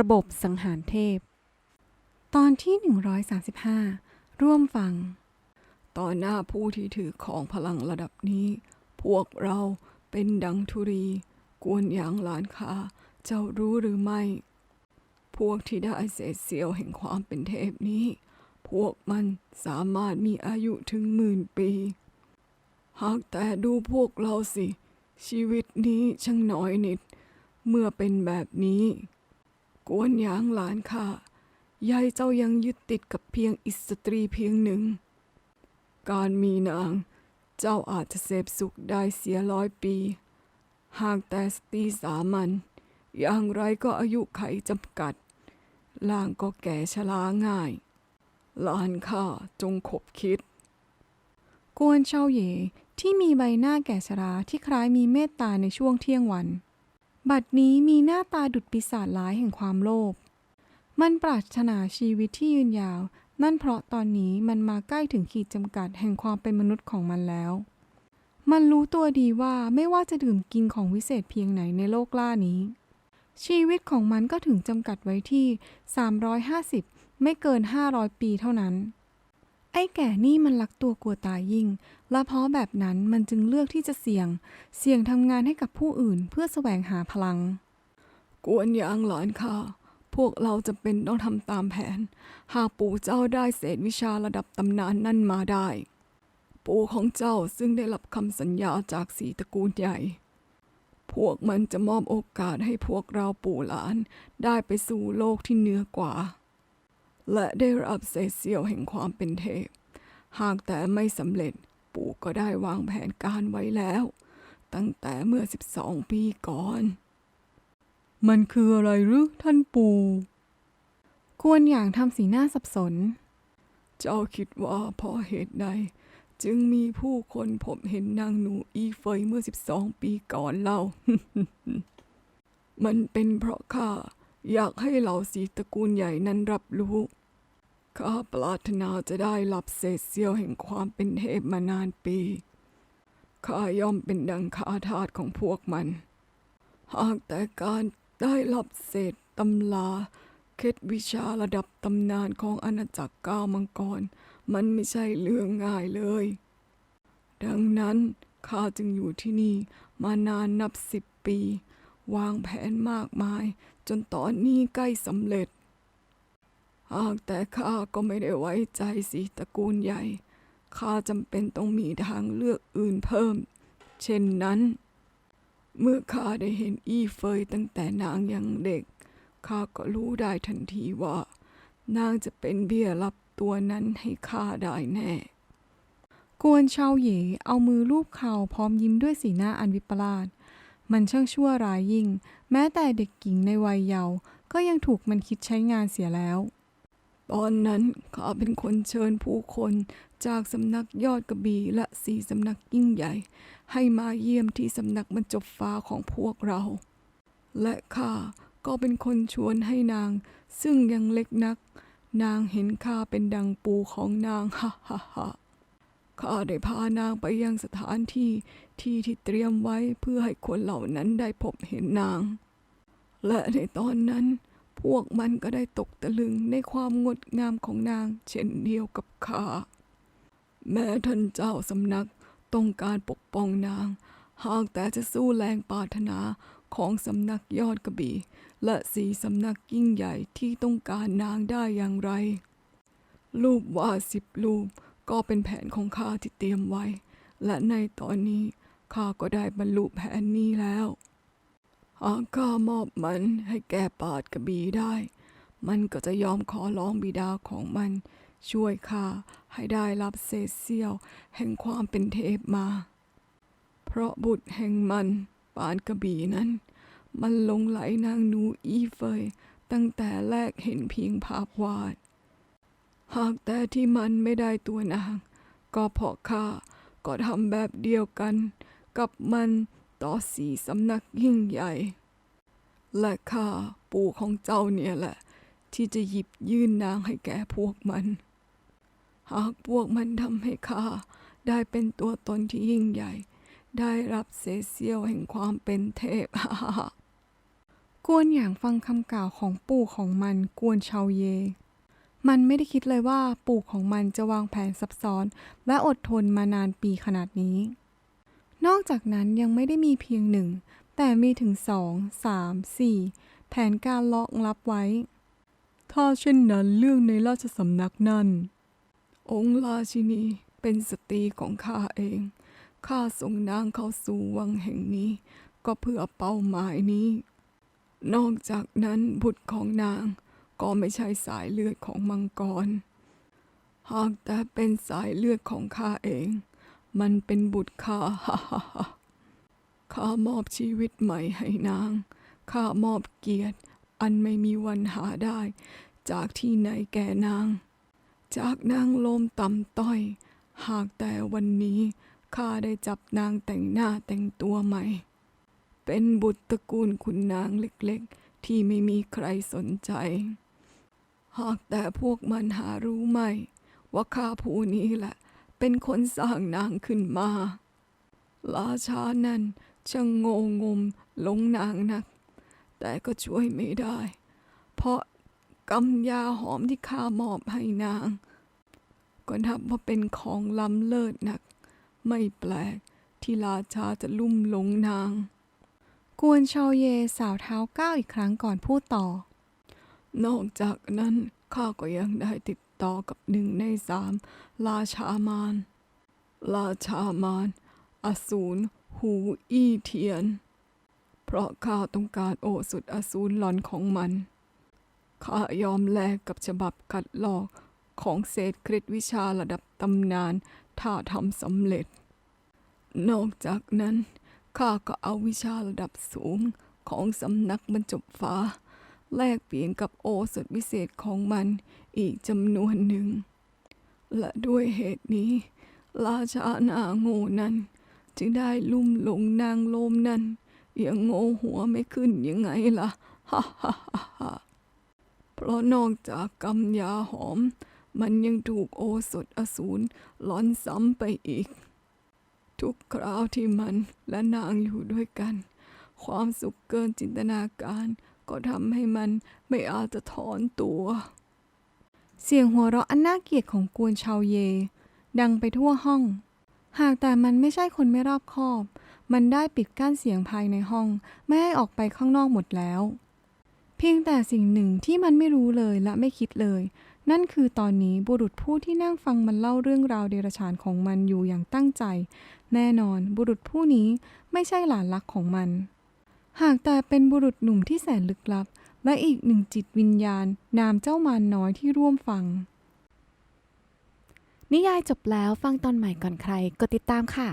ระบบสังหารเทพ ตอนที่ 135 ร่วมฟัง ต่อหน้าผู้ที่ถือของพลังระดับนี้ พวกเราเป็นดังธุรี กวนยางหลานคาเจ้ารู้หรือไม่ พวกที่ได้เศษเสี้ยวแห่งความเป็นเทพนี้ พวกมันสามารถมีอายุถึงหมื่นปี หากแต่ดูพวกเราสิ ชีวิตนี้ช่างน้อยนิด เมื่อเป็นแบบนี้ กวนยางหลานข้ายายเจ้ายังยึดติดกับเพียงอิสตรีเพียงหนึ่ง การมีนาง เจ้าอาจจะเสพสุขได้เสียร้อยปี หากแต่สตรีสามัญอย่างไรก็อายุไขจำกัด ล่างก็แก่ชราง่ายหลานข้าจงขบคิด กวนเชาเย่ที่มีใบหน้าแก่ชราที่คล้ายมีเมตตาในช่วงเที่ยงวัน บัดนี้มีหน้าตาดุดปีศาจร้ายแห่งความโลภ มันปรารถนาชีวิตที่ยืนยาว นั่นเพราะตอนนี้มันมาใกล้ถึงขีดจำกัดแห่งความเป็นมนุษย์ของมันแล้ว มันรู้ตัวดีว่าไม่ว่าจะดื่มกินของวิเศษเพียงไหนในโลกล่านี้ ชีวิตของมันก็ถึงจำกัดไว้ที่ 350 ไม่เกิน 500 ปีเท่านั้น ไอ้แก่นี่มันรักตัวกลัวตายยิ่ง และเพราะแบบนั้นมันจึงเลือกที่จะเสี่ยง เสี่ยงทำงานให้กับผู้อื่นเพื่อแสวงหาพลัง กวนยางหลานข้าพวกเราจะเป็นต้องทำตามแผน หากปู่เจ้าได้เศษวิชาระดับตำนานนั่นมาได้ ปู่ของเจ้าซึ่งได้รับคำสัญญาจากสีตระกูลใหญ่ พวกมันจะมอบโอกาสให้พวกเราปู่หลานได้ไปสู่โลกที่เหนือกว่า และได้รับเศษเสี้ยวแห่งความเป็นเทพ หากแต่ไม่สำเร็จปู่ก็ได้วางแผนการไว้แล้ว ตั้งแต่เมื่อ 12 ปีก่อน มันคืออะไรหรือท่านปู่กวนอย่างทำสีหน้าสับสน เจ้าคิดว่าเพราะเหตุใด จึงมีผู้คนพบเห็นนางหนูอีเฟยเมื่อ 12 ปีก่อนเล่า มันเป็นเพราะข้า อยากให้เหล่าสีตระกูลใหญ่นั้นรับรู้ข้าปรารถนาจะได้รับเศษเสี้ยวแห่งความเป็นเทพมานานปีข้าย่อมเป็นดังข้าทาสของพวกมัน หากแต่การได้รับเศษตำลาเคล็ดวิชาระดับตำนานของอาณาจักรก้าวมังกร มันไม่ใช่เรื่องง่ายเลย ดังนั้นข้าจึงอยู่ที่นี่มานานนับสิบปี วางแผนมากมาย จนตอนนี้ใกล้สำเร็จ หากแต่ข้าก็ไม่ได้ไว้ใจสีตระกูลใหญ่ ข้าจำเป็นต้องมีทางเลือกอื่นเพิ่ม เช่นนั้น เมื่อข้าได้เห็นอี้เฟยตั้งแต่นางยังเด็ก ข้าก็รู้ได้ทันทีว่า นางจะเป็นเบี้ยรับตัวนั้นให้ข้าได้แน่กวนเชาเหย่เอามือลูบเข่าพร้อมยิ้มด้วยสีหน้าอันวิปลาส มันช่างชั่วร้ายยิ่ง แม้แต่เด็กหญิงในวัยเยาว์ก็ยังถูกมันคิดใช้งานเสียแล้ว ตอนนั้นข้าเป็นคนเชิญผู้คนจากสำนักยอดกระบี่และสี่สำนักยิ่งใหญ่ ให้มาเยี่ยมที่สำนักบรรจบฟ้าของพวกเรา และข้าก็เป็นคนชวนให้นาง ซึ่งยังเล็กนัก นางเห็นข้าเป็นดังปูของนางฮ่าฮ่าฮ่า ข้าได้พานางไปยังสถานที่ที่ที่เตรียมไว้เพื่อให้คนเหล่านั้นได้พบเห็นนาง และในตอนนั้นพวกมันก็ได้ตกตะลึงในความงดงามของนาง เช่นเดียวกับข้า แม้ท่านเจ้าสำนักต้องการปกป้องนาง หากแต่จะสู้แรงปรารถนาของสำนักยอดกระบี่และสีสำนักยิ่งใหญ่ที่ต้องการนางได้อย่างไร รูปวาสิบรูป ก็เป็นแผนของข้าที่เตรียมไว้ และในตอนนี้ข้าก็ได้บรรลุแผนนี้แล้วหากข้ามอบมันให้แก่ปาดกระบีได้ มันก็จะยอมขอร้องบิดาของมัน ช่วยข้าให้ได้รับเศษเสี้ยว แห่งความเป็นเทพมา เพราะบุตรแห่งมันปานกระบีนั้น มันหลงไหลนางนูอีเฟยตั้งแต่แรกเห็นเพียงภาพวาด หากแต่ที่มันไม่ได้ตัวนาง ก็เพราะข้าก็ทำแบบเดียวกัน กับมันต่อสีสำนักยิ่งใหญ่ และข้าปู่ของเจ้าเนี่ยแหละ ที่จะหยิบยื่นนางให้แก่พวกมัน หากพวกมันทำให้ข้าได้เป็นตัวตนที่ยิ่งใหญ่ ได้รับเศษเสี้ยวแห่งความเป็นเทพกวนอย่างฟังคำกล่าวของปู่ของมันกวนชาวเย มันไม่ได้คิดเลยว่าปู่ของมันจะวางแผนซับซ้อน และอดทนมานานปีขนาดนี้ นอกจากนั้นยังไม่ได้มีเพียงหนึ่ง แต่มีถึงสองสามสี่แผนการล็อกลับไว้ ถ้าเช่นนั้นเรื่องในราชสำนักนั้นองค์ราชินีเป็นสตรีของข้าเอง ข้าส่งนางเข้าสู่วังแห่งนี้ ก็เพื่อเป้าหมายนี้ นอกจากนั้นบุตรของนาง ก็ไม่ใช่สายเลือดของมังกร หากแต่เป็นสายเลือดของข้าเอง มันเป็นบุตรข้าฮ่าฮ่าฮ่าข้ามอบชีวิตใหม่ให้นาง ข้ามอบเกียรติ อันไม่มีวันหาได้ จากที่ไหนแก่นาง จากนางโลมต่ำต้อย หากแต่วันนี้ข้าได้จับนางแต่งหน้าแต่งตัวใหม่ เป็นบุตรตระกูลคุณนางเล็กๆ ที่ไม่มีใครสนใจ หากแต่พวกมันหารู้ไหม ว่าข้าผู้นี้แหละ เป็นคนสร้างนางขึ้นมาราชานั้นช่างโงงมหลงนางนัก แต่ก็ช่วยไม่ได้ เพราะกำยาหอมที่ข้ามอบให้นาง ก็นับว่าเป็นของล้ำเลิศนัก ไม่แปลกที่ราชาจะลุ่มหลงนาง กวนชาวเยสาวเท้าก้าวอีกครั้งก่อนพูดต่อ นอกจากนั้นข้าก็ยังได้ติดต่อกับหนึ่งในสามราชามารราชามารอสูรหูอี้เทียน เพราะข้าต้องการโอสุดอสูรหลอนของมัน ข้ายอมแลกกับฉบับกัดลอกของเศษคล็ดวิชาระดับตำนาน ถ้าทำสำเร็จ นอกจากนั้นข้าก็เอาวิชาระดับสูงของสำนักบรรจบฟ้า แลกเปลี่ยนกับโอสถวิเศษของมันอีกจำนวนหนึ่ง และด้วยเหตุนี้ ราชาหนาโง่นั้นจึงได้ลุ่มหลงนางโลมนั้นยังโง่หัวไม่ขึ้นยังไงล่ะฮ่าฮ่าฮ่าฮ่าเพราะนอกจากกำยาหอม มันยังถูกโอสถอสูรล้อนซ้ำไปอีก ทุกคราวที่มันและนางอยู่ด้วยกัน ความสุขเกินจินตนาการ ก็ทำให้มันไม่อาจจะถอนตัว เสียงหัวเราะอันน่าเกลียดของกวนชาวเย ดังไปทั่วห้อง หากแต่มันไม่ใช่คนไม่รอบคอบ มันได้ปิดกั้นเสียงภายในห้อง ไม่ให้ออกไปข้างนอกหมดแล้ว เพียงแต่สิ่งหนึ่งที่มันไม่รู้เลยและไม่คิดเลย นั่นคือตอนนี้บุรุษผู้ที่นั่งฟังมันเล่าเรื่องราวเดรัจฉานของมันอยู่อย่างตั้งใจ แน่นอนบุรุษผู้นี้ไม่ใช่หลานรักของมัน หากแต่เป็นบุรุษหนุ่มที่แสนลึกลับ และอีกหนึ่งจิตวิญญาณ นามเจ้ามารน้อยที่ร่วมฟัง นิยายจบแล้วฟังตอนใหม่ก่อนใคร กดติดตามค่ะ